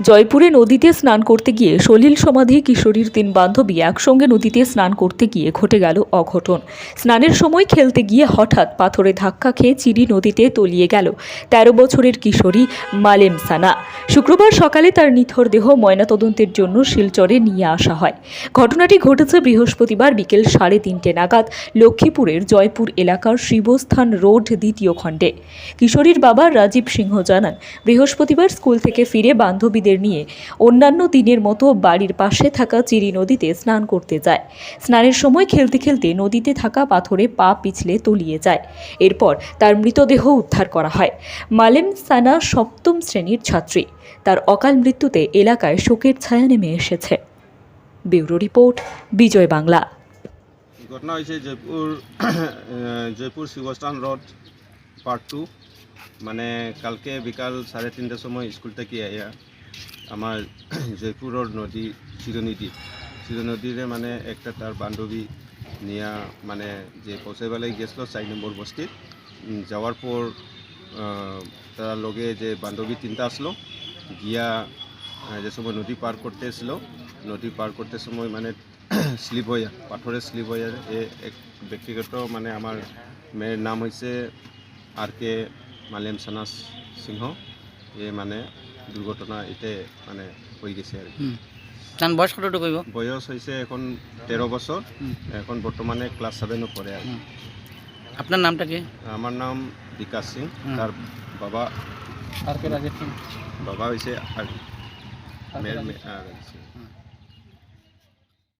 জয়পুরে নদীতে স্নান করতে গিয়ে সলিল সমাধি, কিশোরীর তিন বান্ধবী একসঙ্গে নদীতে স্নান করতে গিয়ে ঘটে গেল অঘটন। স্নানের সময় খেলতে গিয়ে হঠাৎ পাথরে ধাক্কা খেয়ে চিরি নদীতে তলিয়ে গেল। তেরো বছরের কিশোরী মালেম সানা। শুক্রবার সকালে তার নিথর দেহ ময়নাতদন্তের জন্য শিলচরে নিয়ে আসা হয়। ঘটনাটি ঘটেছে বৃহস্পতিবার বিকেল সাড়ে তিনটে নাগাদ লক্ষ্মীপুরের জয়পুর এলাকার শিবস্থান রোড দ্বিতীয় খণ্ডে। কিশোরীর বাবা রাজীব সিংহ জানান, বৃহস্পতিবার স্কুল থেকে ফিরে বান্ধবীদের নিয়ে অন্যান্য দিনের মতো বাড়ির পাশে থাকা চিরি নদীতে স্নান করতে যায়। স্নানের সময় খেলতে খেলতে নদীতে থাকা পাথরে পা পিছলে তলিয়ে যায়। এরপর তার মৃতদেহ উদ্ধার করা হয়। মালেম সানা সপ্তম শ্রেণির ছাত্রী। তার অকাল মৃত্যুতে এলাকায় শোকের ছায়া নেমে এসেছে। Bureau report Bijoy Bangla. ঘটনা হয়েছে Jaipur Jaipur Shibsthan road part two মানে কালকে বিকাল সাড়ে তিনটার সময় স্কুল থেকে আইয়া আমার জয়পুরের নদী চিরনদী চিরনদীরে মানে একটা তার বান্ধবী নিয়া মানে যে পৌঁছাইবেলাই গেছিল চার নম্বর বস্তিত। উম, যাওয়ার পর তার লগে যে বান্ধবী তিনটা আসলো গিয়া যে সময় নদী পার করতে এসলো নদী পার করতে সময় মানে স্লিপ হয়ে পাথরে স্লিপ হয়ে এ এক ব্যক্তিগত মানে আমার মেয়ের নাম হয়েছে আর কে মালিয়াম সানাস সিংহ। এ মানে দুর্ঘটনা এতে মানে হয়ে গেছে আর কি। তার বয়স কতটুকু হইব? বয়স হয়েছে এখন তেরো বছর। এখন বর্তমানে ক্লাস সেভেনও পড়ে আর। আপনার নামটা কি? আমার নাম বিকাশ সিং। তার বাবা আর কে রাজীব সিং বাবা হয়েছে আর